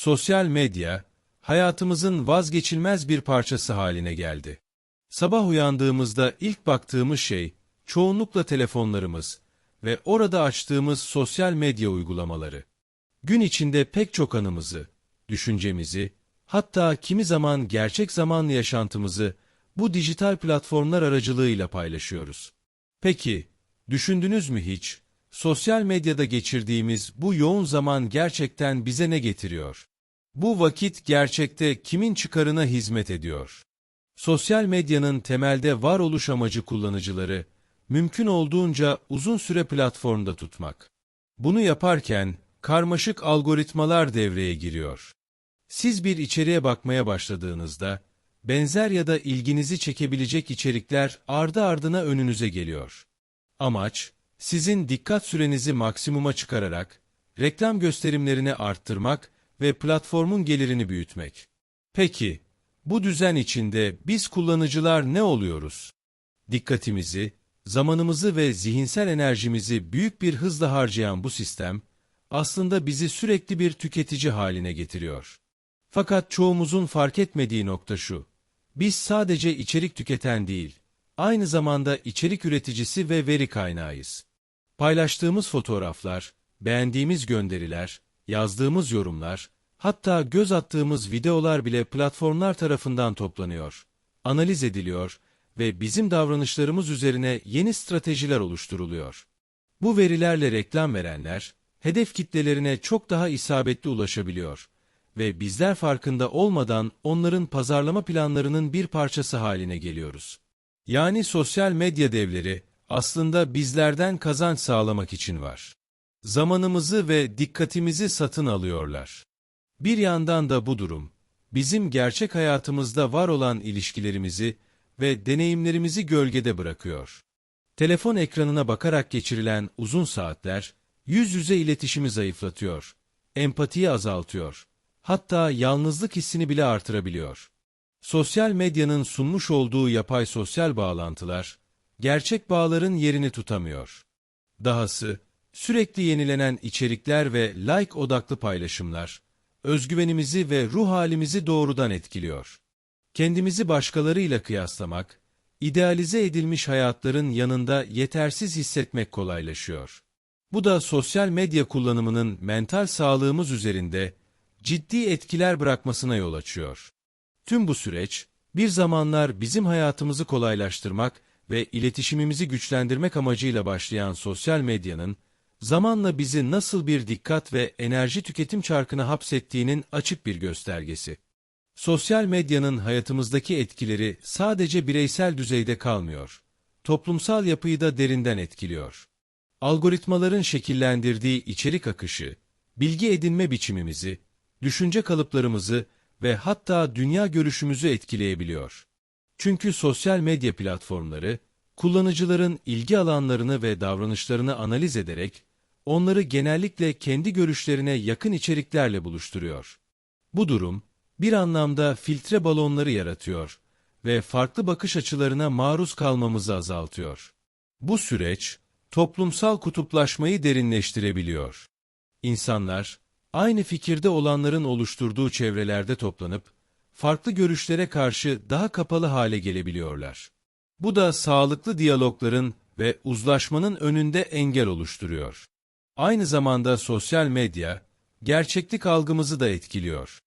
Sosyal medya, hayatımızın vazgeçilmez bir parçası haline geldi. Sabah uyandığımızda ilk baktığımız şey, çoğunlukla telefonlarımız ve orada açtığımız sosyal medya uygulamaları. Gün içinde pek çok anımızı, düşüncemizi, hatta kimi zaman gerçek zamanlı yaşantımızı bu dijital platformlar aracılığıyla paylaşıyoruz. Peki, düşündünüz mü hiç? Sosyal medyada geçirdiğimiz bu yoğun zaman gerçekten bize ne getiriyor? Bu vakit gerçekte kimin çıkarına hizmet ediyor? Sosyal medyanın temelde varoluş amacı kullanıcıları, mümkün olduğunca uzun süre platformda tutmak. Bunu yaparken, karmaşık algoritmalar devreye giriyor. Siz bir içeriğe bakmaya başladığınızda, benzer ya da ilginizi çekebilecek içerikler ardı ardına önünüze geliyor. Amaç, sizin dikkat sürenizi maksimuma çıkararak, reklam gösterimlerini arttırmak ve platformun gelirini büyütmek. Peki, bu düzen içinde biz kullanıcılar ne oluyoruz? Dikkatimizi, zamanımızı ve zihinsel enerjimizi büyük bir hızla harcayan bu sistem, aslında bizi sürekli bir tüketici haline getiriyor. Fakat çoğumuzun fark etmediği nokta şu, biz sadece içerik tüketen değil, aynı zamanda içerik üreticisi ve veri kaynağıyız. Paylaştığımız fotoğraflar, beğendiğimiz gönderiler, yazdığımız yorumlar, hatta göz attığımız videolar bile platformlar tarafından toplanıyor, analiz ediliyor ve bizim davranışlarımız üzerine yeni stratejiler oluşturuluyor. Bu verilerle reklam verenler, hedef kitlelerine çok daha isabetli ulaşabiliyor ve bizler farkında olmadan onların pazarlama planlarının bir parçası haline geliyoruz. Yani sosyal medya devleri aslında bizlerden kazanç sağlamak için var. Zamanımızı ve dikkatimizi satın alıyorlar. Bir yandan da bu durum, bizim gerçek hayatımızda var olan ilişkilerimizi ve deneyimlerimizi gölgede bırakıyor. Telefon ekranına bakarak geçirilen uzun saatler, yüz yüze iletişimi zayıflatıyor, empatiyi azaltıyor, hatta yalnızlık hissini bile artırabiliyor. Sosyal medyanın sunmuş olduğu yapay sosyal bağlantılar, gerçek bağların yerini tutamıyor. Dahası, sürekli yenilenen içerikler ve like odaklı paylaşımlar, özgüvenimizi ve ruh halimizi doğrudan etkiliyor. Kendimizi başkalarıyla kıyaslamak, idealize edilmiş hayatların yanında yetersiz hissetmek kolaylaşıyor. Bu da sosyal medya kullanımının mental sağlığımız üzerinde ciddi etkiler bırakmasına yol açıyor. Tüm bu süreç, bir zamanlar bizim hayatımızı kolaylaştırmak ve iletişimimizi güçlendirmek amacıyla başlayan sosyal medyanın, zamanla bizi nasıl bir dikkat ve enerji tüketim çarkına hapsettiğinin açık bir göstergesi. Sosyal medyanın hayatımızdaki etkileri sadece bireysel düzeyde kalmıyor. Toplumsal yapıyı da derinden etkiliyor. Algoritmaların şekillendirdiği içerik akışı, bilgi edinme biçimimizi, düşünce kalıplarımızı ve hatta dünya görüşümüzü etkileyebiliyor. Çünkü sosyal medya platformları, kullanıcıların ilgi alanlarını ve davranışlarını analiz ederek, onları genellikle kendi görüşlerine yakın içeriklerle buluşturuyor. Bu durum, bir anlamda filtre balonları yaratıyor ve farklı bakış açılarına maruz kalmamızı azaltıyor. Bu süreç, toplumsal kutuplaşmayı derinleştirebiliyor. İnsanlar, aynı fikirde olanların oluşturduğu çevrelerde toplanıp, farklı görüşlere karşı daha kapalı hale gelebiliyorlar. Bu da sağlıklı diyalogların ve uzlaşmanın önünde engel oluşturuyor. Aynı zamanda sosyal medya, gerçeklik algımızı da etkiliyor.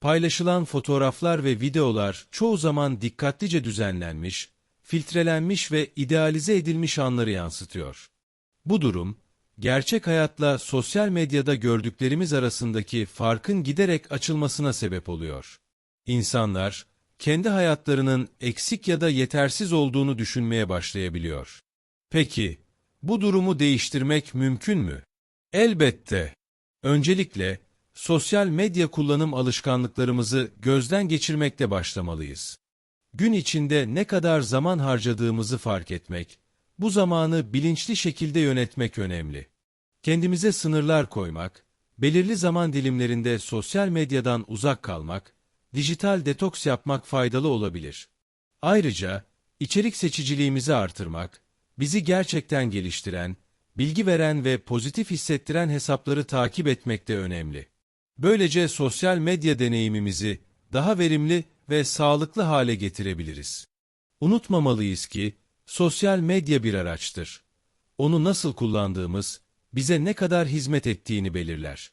Paylaşılan fotoğraflar ve videolar çoğu zaman dikkatlice düzenlenmiş, filtrelenmiş ve idealize edilmiş anları yansıtıyor. Bu durum, gerçek hayatla sosyal medyada gördüklerimiz arasındaki farkın giderek açılmasına sebep oluyor. İnsanlar, kendi hayatlarının eksik ya da yetersiz olduğunu düşünmeye başlayabiliyor. Peki, bu durumu değiştirmek mümkün mü? Elbette. Öncelikle, sosyal medya kullanım alışkanlıklarımızı gözden geçirmekle başlamalıyız. Gün içinde ne kadar zaman harcadığımızı fark etmek, bu zamanı bilinçli şekilde yönetmek önemli. Kendimize sınırlar koymak, belirli zaman dilimlerinde sosyal medyadan uzak kalmak, dijital detoks yapmak faydalı olabilir. Ayrıca, içerik seçiciliğimizi artırmak, bizi gerçekten geliştiren, bilgi veren ve pozitif hissettiren hesapları takip etmek de önemli. Böylece sosyal medya deneyimimizi daha verimli ve sağlıklı hale getirebiliriz. Unutmamalıyız ki sosyal medya bir araçtır. Onu nasıl kullandığımız bize ne kadar hizmet ettiğini belirler.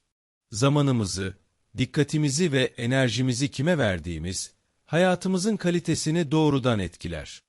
Zamanımızı, dikkatimizi ve enerjimizi kime verdiğimiz hayatımızın kalitesini doğrudan etkiler.